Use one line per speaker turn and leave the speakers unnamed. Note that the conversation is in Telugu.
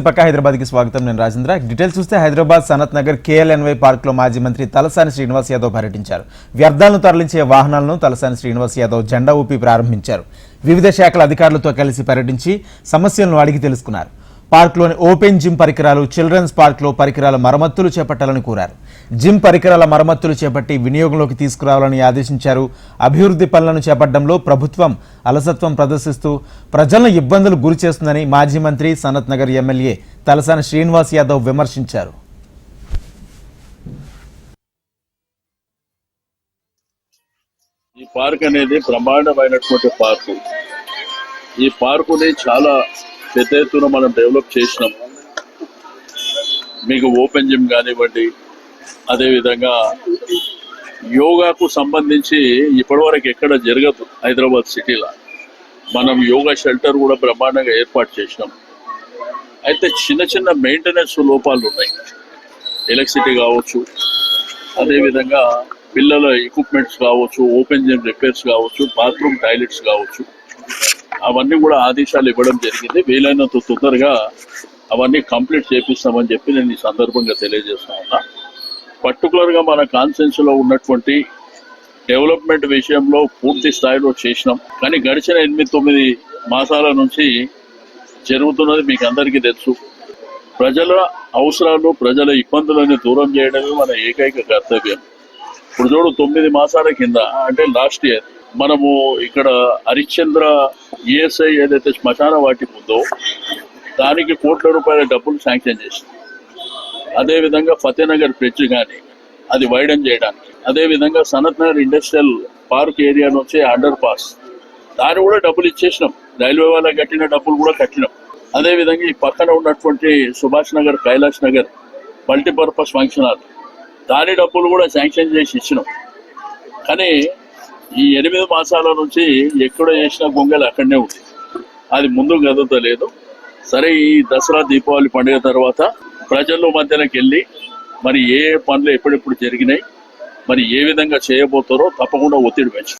పక్క హైదరాబాద్కి స్వాగతం. నేను రాజేంద్ర. డీటెయిల్స్ చూస్తే హైదరాబాద్ సనత్ నగర్ కేఎల్ఎన్వై పార్క్లో మాజీ మంత్రి తలసాని శ్రీనివాస్ యాదవ్ పర్యటించారు. వ్యర్థాలను తరలించే వాహనాలను తలసాని శ్రీనివాస్ యాదవ్ జెండా ఊపి ప్రారంభించారు. వివిధ శాఖల అధికారులతో కలిసి పర్యటించి సమస్యలను అడిగి తెలుసుకున్నారు. పార్క్లోని ఓపెన్ జిమ్ పరికరాలు చిల్డ్రన్స్ పార్క్లో పరికరాల మరమ్మతులు చేపట్టాలని కోరారు. జిమ్ పరికరాల మరమ్మతులు చేపట్టి వినియోగంలోకి తీసుకురావాలని ఆదేశించారు. అభివృద్ధి పనులను చేపట్టడంలో ప్రభుత్వం అలసత్వం ప్రదర్శిస్తూ ప్రజలను ఇబ్బందులు గురి చేస్తుందని మాజీ మంత్రి సనత్ నగర్ ఎమ్మెల్యే తలసాని శ్రీనివాస్ యాదవ్ విమర్శించారు.
ఈ పార్క్ అనేది బ్రహ్మాండమైనటువంటి పార్కు. ఈ పార్కుని చాలా పెద్ద ఎత్తున మనం డెవలప్ చేసినాం మీకు ఓపెన్ జిమ్ కానివ్వండి అదేవిధంగా యోగాకు సంబంధించి ఇప్పటివరకు ఎక్కడ జరగదు హైదరాబాద్ సిటీలో. మనం యోగా షెల్టర్ కూడా బ్రహ్మాండంగా ఏర్పాటు చేసినాం. అయితే చిన్న చిన్న మెయింటెనెన్స్ లోపాలు ఉన్నాయి. ఎలక్ట్రిసిటీ కావచ్చు అదేవిధంగా పిల్లల ఎక్విప్మెంట్స్ కావచ్చు ఓపెన్ జిమ్ రిపేర్స్ కావచ్చు బాత్రూమ్ టాయిలెట్స్ కావచ్చు. అవన్నీ కూడా ఆదేశాలు ఇవ్వడం జరిగింది. వీలైనంత తొందరగా అవన్నీ కంప్లీట్ చేపిస్తామని చెప్పి నేను ఈ సందర్భంగా తెలియజేస్తా ఉన్నా. పర్టికులర్గా మన కాన్సెన్స్లో ఉన్నటువంటి డెవలప్మెంట్ విషయంలో పూర్తి స్థాయిలో చేసినాం. కానీ గడిచిన ఎనిమిది తొమ్మిది మాసాల నుంచి జరుగుతున్నది మీకు అందరికీ తెలుసు. ప్రజల అవసరాలు ప్రజల ఇబ్బందులను దూరం చేయడమే మన ఏకైక కర్తవ్యం. ఇప్పుడు చూడు తొమ్మిది మాసాల కింద అంటే లాస్ట్ ఇయర్ మనము ఇక్కడ హరిశ్చంద్ర ఈఎస్ఐ ఏదైతే శ్మశాన వాటిక ఉందో దానికి కోట్ల రూపాయల డబ్బులు శాంక్షన్ చేసింది. అదే విధంగా ఫతేనగర్ బ్రిడ్జ్ కానీ అది వైడన్ చేయడానికి. అదే విధంగా Sanath Nagar industrial park area నుంచి అండర్ పాస్. దాన్ని కూడా డబ్బులు ఇచ్చేసినాం. రైల్వే వాళ్ళకి కట్టిన డబ్బులు కూడా కట్టినాం. అదే విధంగా ఈ పక్కన ఉన్నటువంటి Subhash Nagar Kailash Nagar multipurpose function hall. దాని డబ్బులు కూడా శాంక్షన్ చేసి ఇచ్చినాం. కానీ ఈ ఎనిమిది మాసాల నుంచి ఎక్కడ చేసిన గొంగలు అక్కడనే ఉంది. అది ముందు గదతలేదు సరే ఈ దసరా దీపావళి పండుగ తర్వాత ప్రజల మధ్యలోకి వెళ్ళి మరి ఏ ఏ పనులు ఎప్పుడెప్పుడు జరిగినాయి మరి ఏ విధంగా చేయబోతారో తప్పకుండా ఒత్తిడి పెంచు